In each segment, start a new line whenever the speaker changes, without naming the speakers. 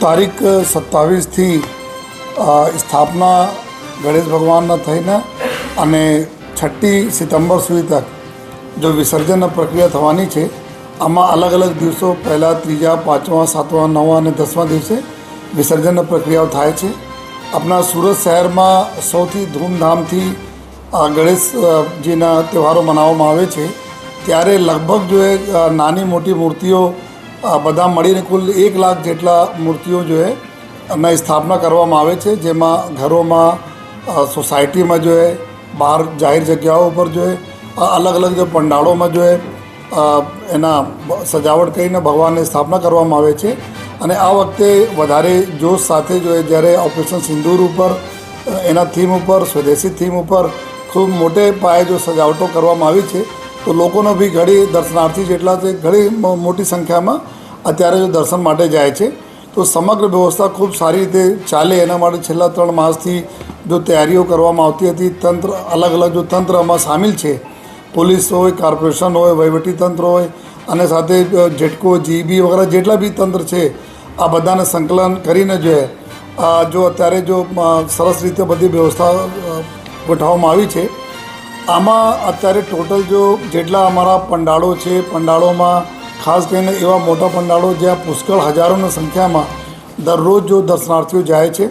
તારીખ સત્તાવીસથી સ્થાપના ગણેશ ભગવાનના થઈને અને છઠ્ઠી સપ્ટેમ્બર સુધી તક જો વિસર્જન પ્રક્રિયા થવાની છે, આમાં અલગ અલગ દિવસો, પહેલાં, ત્રીજા, પાંચમા, સાતમા, નવમા અને દસમા દિવસે વિસર્જનની પ્રક્રિયાઓ થાય છે. આપણા સુરત શહેરમાં સૌથી ધૂમધામથી ગણેશજીના તહેવારો મનાવવામાં આવે છે. ત્યારે લગભગ જો નાની મોટી મૂર્તિઓ બધા મળીને કુલ એક લાખ જેટલા મૂર્તિઓ જો એ સ્થાપના કરવામાં આવે છે, જેમાં ઘરોમાં સોસાયટીમાં જો એ બહાર જાહેર જગ્યાઓ ઉપર જો એ અલગ અલગ જો પંડાળોમાં જો એ એના સજાવટ કરીને ભગવાનની સ્થાપના કરવામાં આવે છે. અને આ વખતે વધારે જોશ સાથે જો એ જ્યારે ઓપરેશન સિંદૂર ઉપર એના થીમ ઉપર, સ્વદેશી થીમ ઉપર ખૂબ મોટે પાયે જો સજાવટો કરવામાં આવી છે તો લોકોનો બી ઘણી દર્શનાર્થી જેટલા છે ઘણી મોટી સંખ્યામાં અત્યારે જો દર્શન માટે જાય છે. તો સમગ્ર વ્યવસ્થા ખૂબ સારી રીતે ચાલે. એના માટે છેલ્લા ત્રણ માસથી જો તૈયારીઓ કરવામાં આવતી હતી, તંત્ર અલગ અલગ જો તંત્ર આમાં સામેલ છે. પોલીસ હોય, કોર્પોરેશન હોય, વહીવટી તંત્ર હોય, અને સાથે જેટકો જીબી વગેરે જેટલા બી તંત્ર છે, આ બધાને સંકલન કરીને જો જો અત્યારે જો સરસ રીતે બધી વ્યવસ્થા ગોઠવવામાં આવી છે આમાં અત્યારે ટોટલ જો જેટલા અમારા પંડાળો છે, પંડાળોમાં ખાસ કરીને એવા મોટા પંડાળો જ્યાં પુષ્કળ હજારોની સંખ્યામાં દરરોજ જો દર્શનાર્થીઓ જાય છે,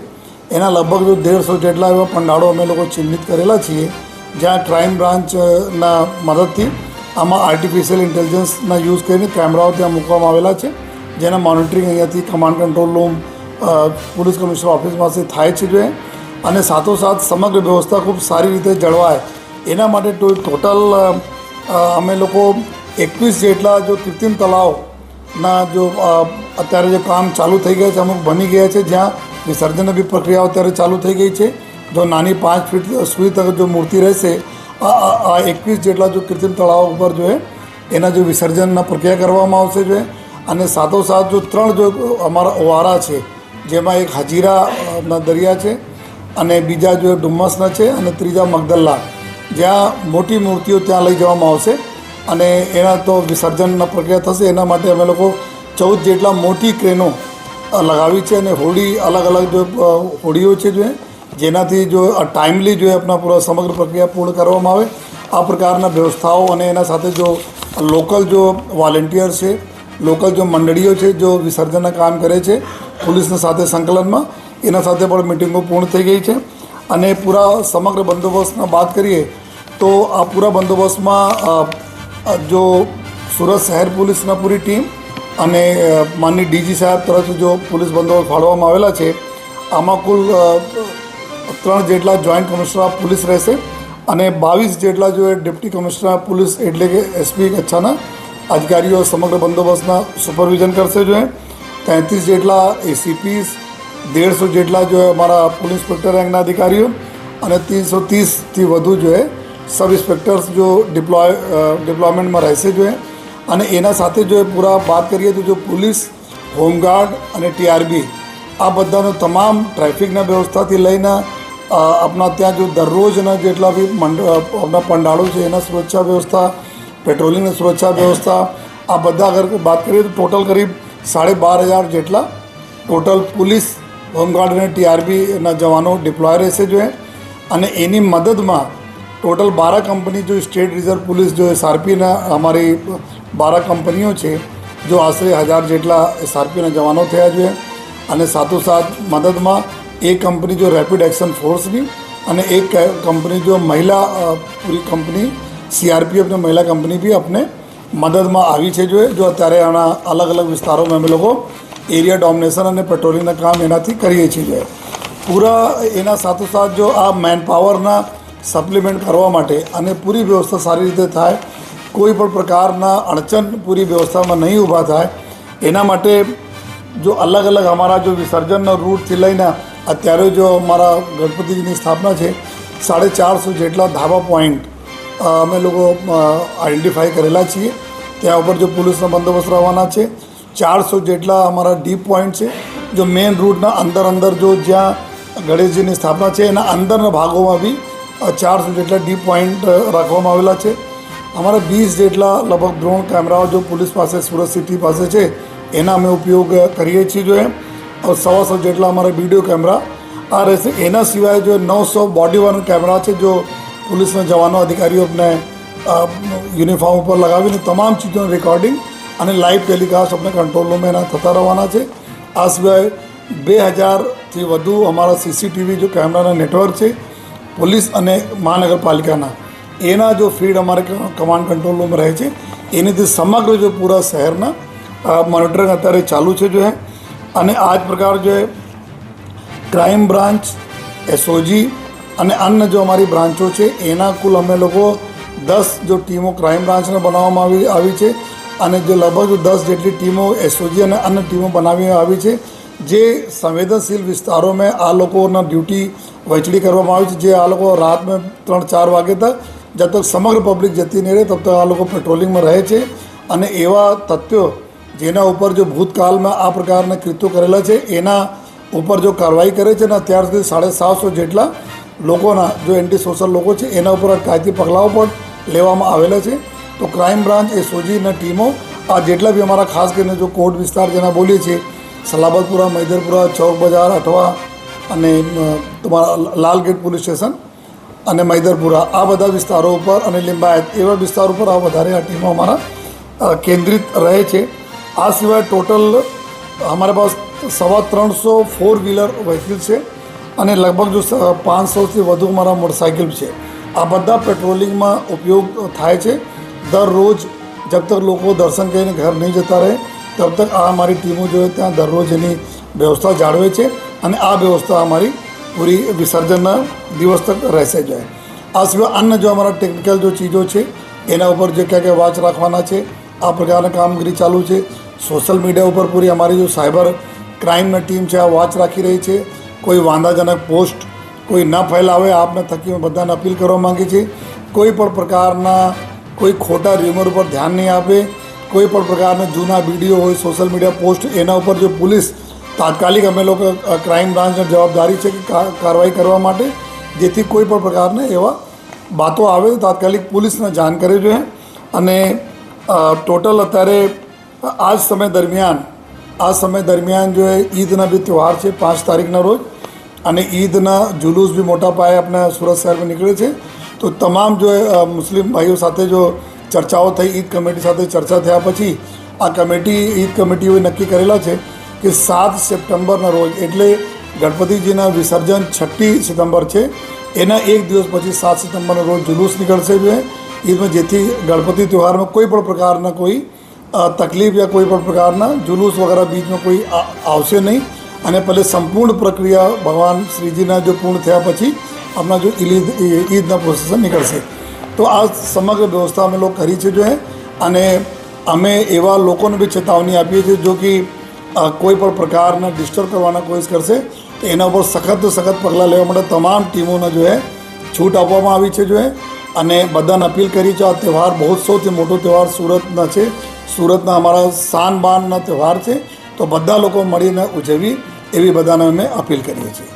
એના લગભગ જો દેડસો જેટલા એવા પંડાળો અમે લોકો ચિહ્નિત કરેલા છીએ, જ્યાં ક્રાઇમ બ્રાન્ચના મદદથી આમાં આર્ટિફિશિયલ ઇન્ટેલિજન્સના યુઝ કરીને કેમેરાઓ ત્યાં મૂકવામાં આવેલા છે, જેના મોનિટરિંગ અહીંયાથી command control room police commissioner ઓફિસમાંથી થાય છે. અને સાથોસાથ સમગ્ર વ્યવસ્થા ખૂબ સારી રીતે જળવાય એના માટે ટોટલ અમે લોકો એકવીસ જેટલા જો કૃત્રિમ તળાવના જો અત્યારે જે કામ ચાલુ થઈ ગયા છે, અમુક બની ગયા છે, જ્યાં વિસર્જનની બી પ્રક્રિયાઓ અત્યારે ચાલુ થઈ ગઈ છે જો નાની પાંચ ફીટ સુધી તક જો મૂર્તિ રહેશે, આ એકવીસ જેટલા જો કૃત્રિમ તળાવ ઉપર જો એના જો વિસર્જનના પ્રક્રિયા કરવામાં આવશે જો. અને સાથોસાથ જો ત્રણ જો અમારા ઓવારા છે, જેમાં એક હજીરાના દરિયા છે, અને બીજા જો ડુમ્મસના છે, અને ત્રીજા મગદલ્લા જ્યાં મોટી મૂર્તિઓ ત્યાં લઈ જવામાં આવશે અને એના તો વિસર્જનના પ્રક્રિયા થશે. એના માટે અમે લોકો ચૌદ જેટલા મોટી ક્રેનો લગાવી છે અને હોડી અલગ અલગ જો હોડીઓ છે જો, જેનાથી જો ટાઈમલી જો આપણા પૂરા સમગ્ર પ્રક્રિયા પૂર્ણ કરવામાં આવે. આ પ્રકારના વ્યવસ્થાઓ અને એના સાથે જો લોકલ જો વોલેન્ટિયર છે, લોકલ જો મંડળીઓ છે જો વિસર્જનના કામ કરે છે, પોલીસના સાથે સંકલનમાં, એના સાથે પણ મિટિંગો પૂર્ણ થઈ ગઈ છે. અને પૂરા સમગ્ર બંદોબસ્તમાં વાત કરીએ તો આ પૂરા બંદોબસ્તમાં જો સુરત શહેર પોલીસના પૂરી ટીમ અને માનની ડીજી સાહેબ તરફથી જો પોલીસ બંદોબસ્ત ફાળવવામાં આવેલા છે, આમાં કુલ ત્રણ જેટલા જોઈન્ટ કમિશનર પોલીસ રહેશે અને બાવીસ જેટલા જો ડેપ્ટી કમિશનર પોલીસ એટલે કે એસપી કચ્છાના અધિકારીઓ સમગ્ર બંદોબસ્તના સુપરવિઝન કરશે જો એ. તેત્રીસ જેટલા એસીપીસ દેડસો જેટલા જો અમારા પોલીસ ઇન્સ્પેક્ટર રેન્કના અધિકારીઓ અને ત્રીસો ત્રીસથી વધુ જો એ સબ ઇન્સ્પેક્ટર્સ જો ડિપ્લોય ડિપ્લોયમેન્ટમાં રહેશે જોઈએ અને એના સાથે જો એ પૂરા વાત કરીએ તો જો પોલીસ, હોમગાર્ડ અને ટીઆરબી, આ બધાનો તમામ ટ્રાફિકના વ્યવસ્થાથી લઈને આપણા ત્યાં જો દરરોજના જેટલા બી આપણા પંડાળો છે, એના સુરક્ષા વ્યવસ્થા, પેટ્રોલિંગની સુરક્ષા વ્યવસ્થા, આ બધા અગર વાત કરીએ તો ટોટલ કરીબ સાડે બાર હજાર જેટલા ટોટલ પોલીસ, હોમગાર્ડ અને ટીઆરબીના જવાનો, ડિપ્લોય રહેશે જોઈએ અને એની મદદમાં ટોટલ બારા કંપની જો સ્ટેટ રિઝર્વ પોલીસ જો એસઆરપીના અમારી બારા કંપનીઓ છે, જો આશરે હજાર જેટલા એસઆરપીના જવાનો થયા જોઈએ અને સાથોસાથ મદદમાં એક કંપની જો રેપિડ એક્શન ફોર્સની અને એક કંપની જો મહિલા પૂરી કંપની સીઆરપીએફની મહિલા કંપની બી આપણે મદદમાં આવી છે જો જો અત્યારે આના અલગ અલગ વિસ્તારોમાં અમે લોકો એરિયા ડોમિનેશન અને પેટ્રોલિંગના કામ એનાથી કરીએ છીએ પૂરા એના સાથોસાથ જો આ મેન પાવરના સપ્લિમેન્ટ કરવા માટે અને પૂરી વ્યવસ્થા સારી રીતે થાય, કોઈ પણ પ્રકારના અડચણ પૂરી વ્યવસ્થામાં નહીં ઊભા થાય, એના માટે જો અલગ અલગ અમારા જો વિસર્જનના રૂટથી લઈને અત્યારે જો અમારા ગણપતિજીની સ્થાપના છે, સાડે ચારસો જેટલા ધાબા પોઈન્ટ અમે લોકો આઈડેન્ટિફાઈ કરેલા છીએ. ત્યાં ઉપર જો પોલીસનો બંદોબસ્ત રહેવાના છે, ચારસો જેટલા અમારા ડીપ પોઈન્ટ છે, જો મેઇન રૂટના અંદર અંદર જો જ્યાં ગણેશજીની સ્થાપના છે, એના અંદરના ભાગોમાં બી ચારસો જેટલા ડીપ પોઈન્ટ રાખવામાં આવેલા છે. અમારા વીસ જેટલા લગભગ ડ્રોન કેમેરાઓ જો પોલીસ પાસે, સુરત સિટી પાસે છે, એના અમે ઉપયોગ કરીએ છીએ જો એ સવાસો જેટલા અમારા વીડિયો કેમેરા આ રહેશે. એના સિવાય જો નવસો બોડી વન કેમેરા છે જો પોલીસના જવાનો અધિકારીઓ આપણે યુનિફોર્મ ઉપર લગાવીને તમામ ચીજોનું રેકોર્ડિંગ અને લાઈવ ટેલિકાસ્ટ આપણે કંટ્રોલ રૂમમાં એના થતા રહેવાના છે. આ સિવાય બે હજારથી વધુ અમારા સીસીટીવી જો કેમેરાના નેટવર્ક છે પોલીસ અને મહાનગરપાલિકાના. એના જો ફીડ અમારે કમાન્ડ કંટ્રોલ રૂમ રહે છે એનીથી સમગ્ર જો પૂરા શહેરના મોનિટરિંગ અત્યારે ચાલુ છે જો હે, અને આ જ પ્રકાર જો ક્રાઇમ બ્રાન્ચ, એસઓજી અને અન્ય જો અમારી બ્રાન્ચો છે, એના કુલ અમે લોકો દસ જો ટીમો ક્રાઇમ બ્રાન્ચને બનાવવામાં આવી આવી છે, અને જો લગભગ દસ જેટલી ટીમો એસઓજી અને અન્ય ટીમો બનાવી આવી છે, જે સંવેદનશીલ વિસ્તારોમાં આ લોકોના ડ્યુટી વહેંચણી કરવામાં આવી છે. જે આ લોકો રાતમાં ત્રણ ચાર વાગે તક જબ તક સમગ્ર પબ્લિક જતી નહીં રહે તબ તક આ લોકો પેટ્રોલિંગમાં રહે છે. અને એવા તથ્યો જેના ઉપર જો ભૂતકાળમાં આ પ્રકારના કૃત્યો કરેલા છે, એના ઉપર જો કાર્યવાહી કરે છે ને અત્યાર સુધી સાડા સાતસો જેટલા લોકોના જો એન્ટી સોશિયલ લોકો છે, એના ઉપર કાયદી પગલાઓ પણ લેવામાં આવેલા છે. તો ક્રાઇમ બ્રાન્ચ એસઓજીના ટીમો, આ જેટલા બી અમારા ખાસ કરીને જો કોર્ટ વિસ્તાર જેના બોલીએ છીએ, સલાબતપુરા, મૈદરપુરા ચોક બજાર અઠવા અને તમારા લાલગેટ પોલીસ સ્ટેશન અને મૈદરપુરા. આ બધા વિસ્તારો ઉપર અને લિંબાયત એવા વિસ્તાર ઉપર આ વધારે આ ટીમો અમારા કેન્દ્રિત રહે છે. આ સિવાય ટોટલ અમારા પાસે સવા ત્રણસો ફોર વ્હીલર વ્હીકલ છે અને લગભગ જો પાંચસોથી વધુ અમારા મોટરસાઇકલ છે. આ બધા પેટ્રોલિંગમાં ઉપયોગ થાય છે. દરરોજ જબ તક લોકો દર્શન કરીને ઘર નહીં જતા રહે, તબ તક આ અમારી ટીમો જો ત્યાં દરરોજ એની વ્યવસ્થા જાળવે છે. અને આ વ્યવસ્થા અમારી પૂરી વિસર્જનના દિવસ તક રહેશે જ। આ સિવાય અન્ય જો અમારા ટેકનિકલ જો ચીજો છે, એના ઉપર જે ક્યાં ક્યાં વોચ રાખવાના છે, આ પ્રકારના કામગીરી ચાલુ છે. સોશિયલ મીડિયા ઉપર પૂરી અમારી જો સાયબર ક્રાઇમની ટીમ છે, આ વોચ રાખી રહી છે. કોઈ વાંધાજનક પોસ્ટ કોઈ ન ફેલાવે, આપને થકી બધાને અપીલ કરવા માંગી છે. કોઈ પણ પ્રકારના કોઈ ખોટા ર્યુમર ઉપર ધ્યાન નહીં આપે. કોઈ પણ પ્રકારના જૂના વીડિયો હોય સોશિયલ મીડિયા પોસ્ટ એના ઉપર જો પોલીસ તાત્કાલિક અમે લોકો ક્રાઇમ બ્રાન્ચની જવાબદારી છે કે કાર્યવાહી કરવા માટે, જેથી કોઈ પણ પ્રકારના એવા બાતો આવે તો તાત્કાલિક પોલીસને જાણ કરવી જોઈએ અને ટોટલ અત્યારે આ જ સમય દરમિયાન, આ સમય દરમિયાન જો ઈદના બી તહેવાર છે, પાંચ તારીખના રોજ, અને ઈદના જુલુસ બી મોટા પાયે આપણા સુરત શહેરમાં નીકળે છે. તો તમામ જો મુસ્લિમ ભાઈઓ સાથે જો ચર્ચાઓ થઈ, ઈદ કમિટી સાથે ચર્ચા થયા પછી, આ કમિટી, ઈદ કમિટીઓએ નક્કી કરેલા છે કે સાત સપ્ટેમ્બરના રોજ, એટલે ગણપતિજીના વિસર્જન છઠ્ઠી સપ્ટેમ્બર છે. એના એક દિવસ પછી સાત સપ્ટેમ્બરના રોજ જુલુસ નીકળશે જો એ ઈદમાં જેથી ગણપતિ તહેવારમાં કોઈ પણ પ્રકારના કોઈ તકલીફ યા કોઈ પણ પ્રકારના જુલુસ વગેરે બીચમાં કોઈ આવશે નહીં. અને પહેલે સંપૂર્ણ પ્રક્રિયા ભગવાન શ્રીજીના જો પૂર્ણ થયા પછી આપણા જો ઈદ ઈદના પ્રોસેસર નીકળશે. તો આ સમગ્ર વ્યવસ્થા અમે લોકો કરી છે જો અને અમે એવા લોકોને બી ચેતવણી આપીએ છીએ જો કે કોઈ પણ પ્રકારના ડિસ્ટર્બ કરવાના કોશિશ કરશે, તો એના ઉપર સખત સખત પગલાં લેવા માટે તમામ ટીમોને જો એ છૂટ આપવામાં આવી છે જો એ અને બધાને અપીલ કરી છે, આ તહેવાર બહુ સૌથી મોટો તહેવાર સુરતના છે. સુરતના અમારા શાન બાનના તહેવાર છે. તો બધા લોકો મળીને ઉજવી એવી બધાને અમે અપીલ કરીએ છીએ.